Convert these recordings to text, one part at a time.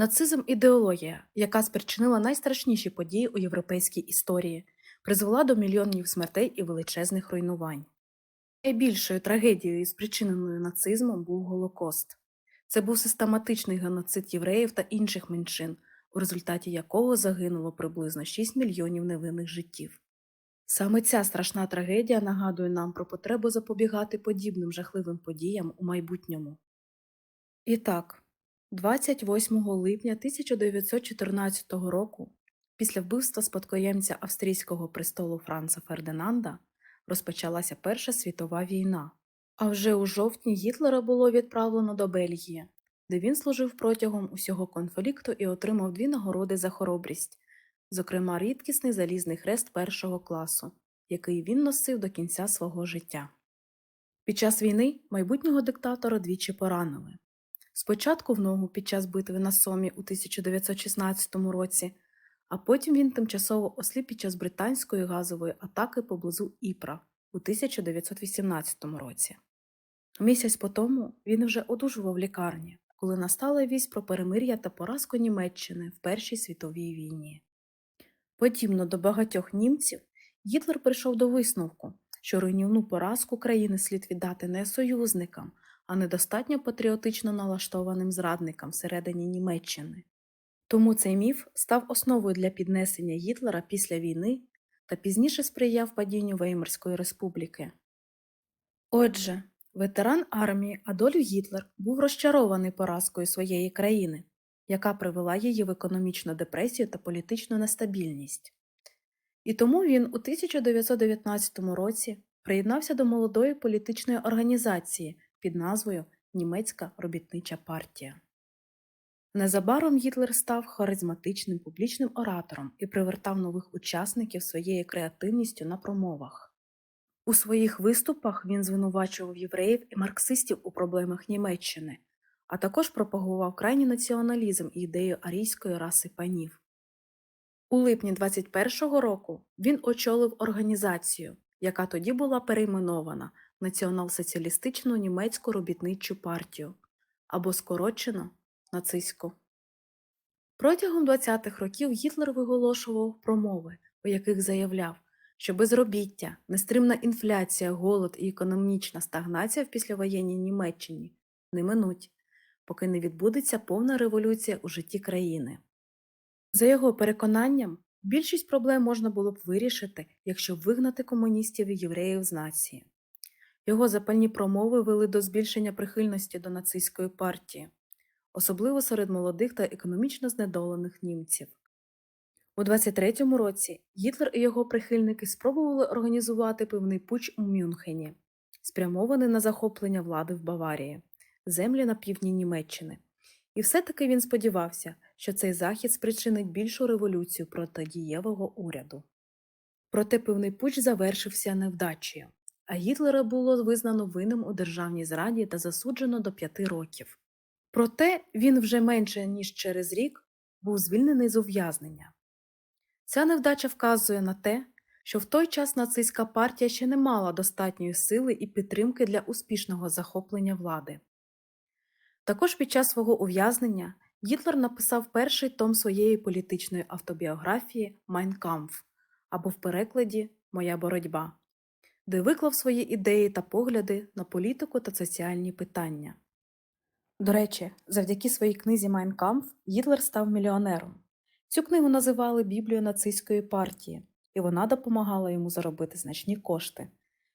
Нацизм ідеологія, яка спричинила найстрашніші події у європейській історії, призвела до мільйонів смертей і величезних руйнувань. Найбільшою трагедією, спричиненою нацизмом, був Голокост. Це був систематичний геноцид євреїв та інших меншин, у результаті якого загинуло приблизно 6 мільйонів невинних життів. Саме ця страшна трагедія нагадує нам про потребу запобігати подібним жахливим подіям у майбутньому. І так, 28 липня 1914 року, після вбивства спадкоємця австрійського престолу Франца Фердинанда, розпочалася Перша світова війна. А вже у жовтні Гітлера було відправлено до Бельгії, де він служив протягом усього конфлікту і отримав дві нагороди за хоробрість, зокрема рідкісний залізний хрест першого класу, який він носив до кінця свого життя. Під час війни майбутнього диктатора двічі поранили. Спочатку в ногу під час битви на Сомі у 1916 році, а потім він тимчасово осліп під час британської газової атаки поблизу Іпра у 1918 році. Місяць по тому він вже одужував лікарні, коли настала вість про перемир'я та поразку Німеччини в Першій світовій війні. Подібно до багатьох німців, Гітлер прийшов до висновку, що руйнівну поразку країни слід віддати не союзникам, а недостатньо патріотично налаштованим зрадникам всередині Німеччини. Тому цей міф став основою для піднесення Гітлера після війни та пізніше сприяв падінню Веймарської республіки. Отже, ветеран армії Адольф Гітлер був розчарований поразкою своєї країни, яка привела її в економічну депресію та політичну нестабільність. І тому він у 1919 році приєднався до молодої політичної організації під назвою Німецька робітнича партія. Незабаром Гітлер став харизматичним публічним оратором і привертав нових учасників своєю креативністю на промовах. У своїх виступах він звинувачував євреїв і марксистів у проблемах Німеччини, а також пропагував крайній націоналізм і ідею арійської раси панів. У липні 21-го року він очолив організацію, яка тоді була перейменована Націонал-соціалістичну німецьку робітничу партію або скорочено нацистську. Протягом 20-х років Гітлер виголошував промови, у яких заявляв, що безробіття, нестримна інфляція, голод і економічна стагнація в післявоєнній Німеччині не минуть, поки не відбудеться повна революція у житті країни. За його переконанням, більшість проблем можна було б вирішити, якщо вигнати комуністів і євреїв з нації. Його запальні промови вели до збільшення прихильності до нацистської партії, особливо серед молодих та економічно знедолених німців. У 23-му році Гітлер і його прихильники спробували організувати певний путч у Мюнхені, спрямований на захоплення влади в Баварії, землі на півдні Німеччини. І все-таки він сподівався, що цей захід спричинить більшу революцію проти дієвого уряду. Проте певний путч завершився невдачею, Гітлера було визнано винним у державній зраді та засуджено до п'яти років. Проте він вже менше ніж через рік був звільнений з ув'язнення. Ця невдача вказує на те, що в той час нацистська партія ще не мала достатньої сили і підтримки для успішного захоплення влади. Також під час свого ув'язнення Гітлер написав перший том своєї політичної автобіографії Kampf або в перекладі Моя боротьба, де виклав свої ідеї та погляди на політику та соціальні питання. До речі, завдяки своїй книзі Kampf Гітлер став мільйонером. Цю книгу називали Біблією нацистської партії, і вона допомагала йому заробити значні кошти.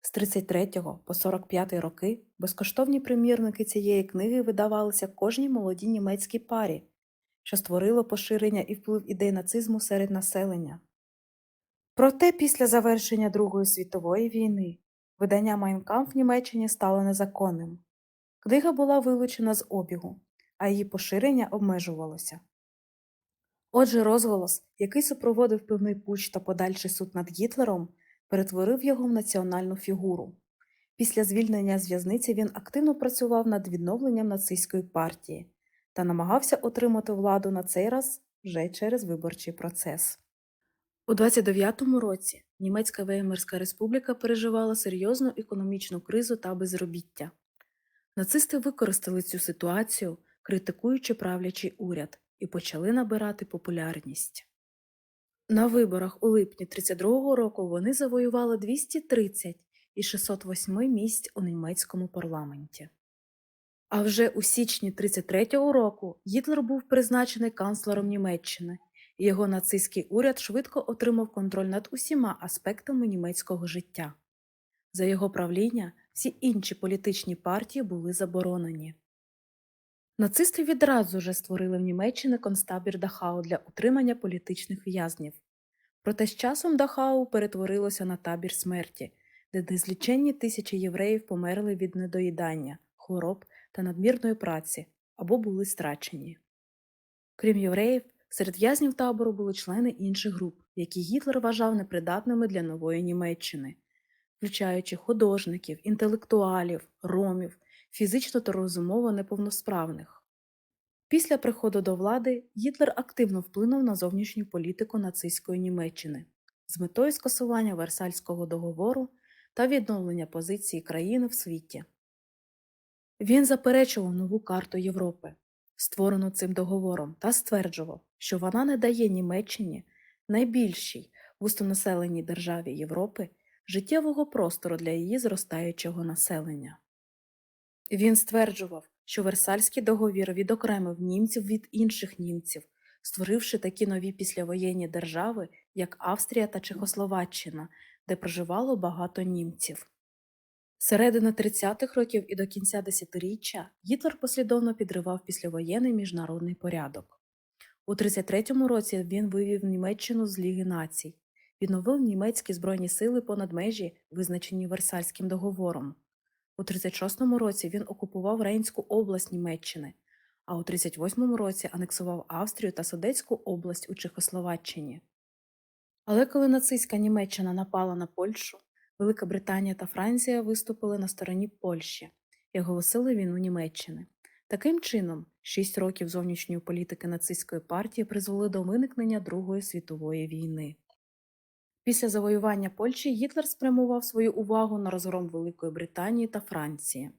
З 33 по 45 роки безкоштовні примірники цієї книги видавалися кожній молодій німецькій парі, що створило поширення і вплив ідей нацизму серед населення. Проте після завершення Другої світової війни видання Майнкамп в Німеччині стало незаконним. Книга була вилучена з обігу, а її поширення обмежувалося. Отже, розголос, який супроводив певний путч та подальший суд над Гітлером, перетворив його в національну фігуру. Після звільнення з в'язниці він активно працював над відновленням нацистської партії та намагався отримати владу на цей раз вже через виборчий процес. У 29-му році Німецька Веймарська республіка переживала серйозну економічну кризу та безробіття. Нацисти використали цю ситуацію, критикуючи правлячий уряд і почали набирати популярність. На виборах у липні 32-го року вони завоювали 230 із 608 місць у німецькому парламенті. А вже у січні 33-го року Гітлер був призначений канцлером Німеччини, і його нацистський уряд швидко отримав контроль над усіма аспектами німецького життя. За його правління всі інші політичні партії були заборонені. Нацисти відразу же створили в Німеччині концтабір Дахау для утримання політичних в'язнів. Проте з часом Дахау перетворилося на табір смерті, де незліченні тисячі євреїв померли від недоїдання, хвороб та надмірної праці або були страчені. Крім євреїв, серед в'язнів табору були члени інших груп, які Гітлер вважав непридатними для нової Німеччини, включаючи художників, інтелектуалів, ромів, фізично та розумово неповносправних. Після приходу до влади Гітлер активно вплинув на зовнішню політику нацистської Німеччини з метою скасування Версальського договору та відновлення позиції країни в світі. Він заперечував нову карту Європи, створену цим договором, та стверджував, що вона не дає Німеччині, найбільшій густонаселеній державі Європи, життєвого простору для її зростаючого населення. Він стверджував, що Версальський договір відокремив німців від інших німців, створивши такі нові післявоєнні держави, як Австрія та Чехословаччина, де проживало багато німців. З середини 30-х років і до кінця десятиріччя Гітлер послідовно підривав післявоєнний міжнародний порядок. У 33-му році він вивів Німеччину з Ліги націй, відновив німецькі збройні сили понад межі, визначені Версальським договором. У 36-му році він окупував Рейнську область Німеччини, а у 38-му році анексував Австрію та Судетську область у Чехословаччині. Але коли нацистська Німеччина напала на Польщу, Велика Британія та Франція виступили на стороні Польщі і оголосили війну Німеччини. Таким чином, шість років зовнішньої політики нацистської партії призвели до виникнення Другої світової війни. Після завоювання Польщі Гітлер спрямував свою увагу на розгром Великої Британії та Франції.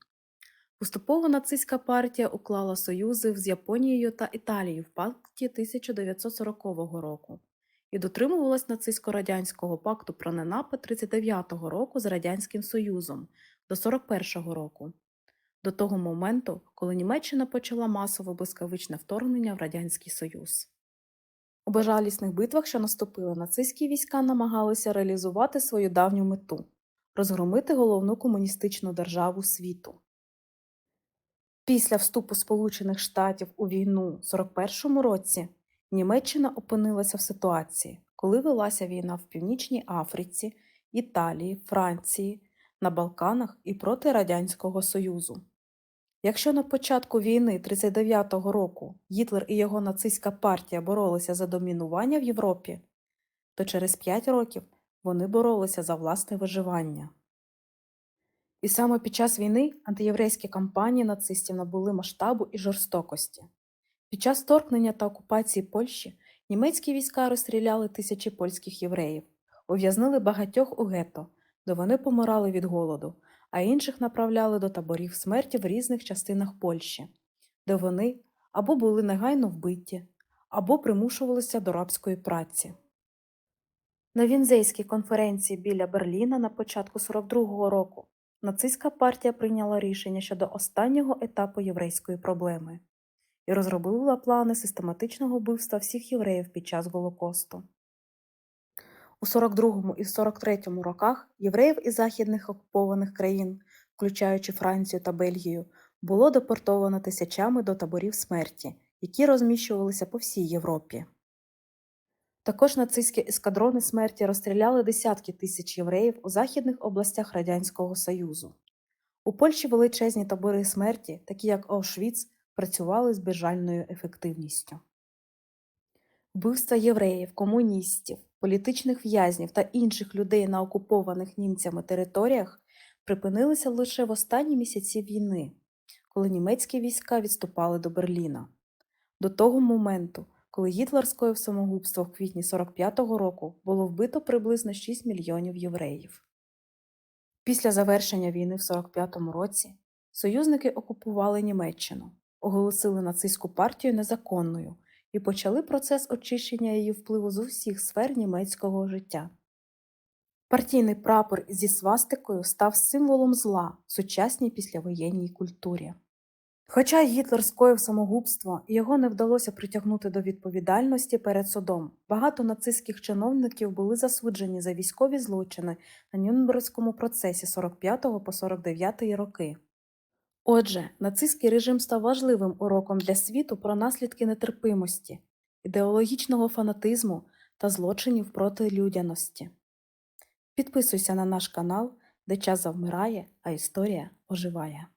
Поступово нацистська партія уклала союзи з Японією та Італією в пакті 1940 року і дотримувалась нацистсько-радянського пакту про ненапад 39-го року з Радянським Союзом до 41-го року, до того моменту, коли Німеччина почала масове блискавичне вторгнення в Радянський Союз. У безжалісних битвах, що наступили, нацистські війська намагалися реалізувати свою давню мету розгромити головну комуністичну державу світу. Після вступу Сполучених Штатів у війну в 41-му році Німеччина опинилася в ситуації, коли велася війна в Північній Африці, Італії, Франції, на Балканах і проти Радянського Союзу. Якщо на початку війни 39-го року Гітлер і його нацистська партія боролися за домінування в Європі, то через 5 років вони боролися за власне виживання. І саме під час війни антиєврейські кампанії нацистів набули масштабу і жорстокості. Під час торкнення та окупації Польщі німецькі війська розстріляли тисячі польських євреїв, ув'язнили багатьох у гетто, де вони помирали від голоду, а інших направляли до таборів смерті в різних частинах Польщі, де вони або були негайно вбиті, або примушувалися до рабської праці. На Вінзейській конференції біля Берліна на початку 42-го року нацистська партія прийняла рішення щодо останнього етапу єврейської проблеми і розробила плани систематичного вбивства всіх євреїв під час Голокосту. У 42 і 43 роках євреїв із західних окупованих країн, включаючи Францію та Бельгію, було депортовано тисячами до таборів смерті, які розміщувалися по всій Європі. Також нацистські ескадрони смерті розстріляли десятки тисяч євреїв у західних областях Радянського Союзу. У Польщі величезні табори смерті, такі як Аушвіц, працювали з безжальною ефективністю. Вбивства євреїв, комуністів, політичних в'язнів та інших людей на окупованих німцями територіях припинилися лише в останні місяці війни, коли німецькі війська відступали до Берліна. До того моменту, коли Гітлер самогубство в квітні 45-го року, було вбито приблизно 6 мільйонів євреїв. Після завершення війни в 45-му році союзники окупували Німеччину, оголосили нацистську партію незаконною і почали процес очищення її впливу з усіх сфер німецького життя. Партійний прапор зі свастикою став символом зла в сучасній післявоєнній культурі. Хоча Гітлер скоїв самогубство його не вдалося притягнути до відповідальності перед судом, багато нацистських чиновників були засуджені за військові злочини на Нюрнберзькому процесі 45 по 49 роки. Отже, нацистський режим став важливим уроком для світу про наслідки нетерпимості, ідеологічного фанатизму та злочинів проти людяності. Підписуйся на наш канал, де час завмирає, а історія оживає.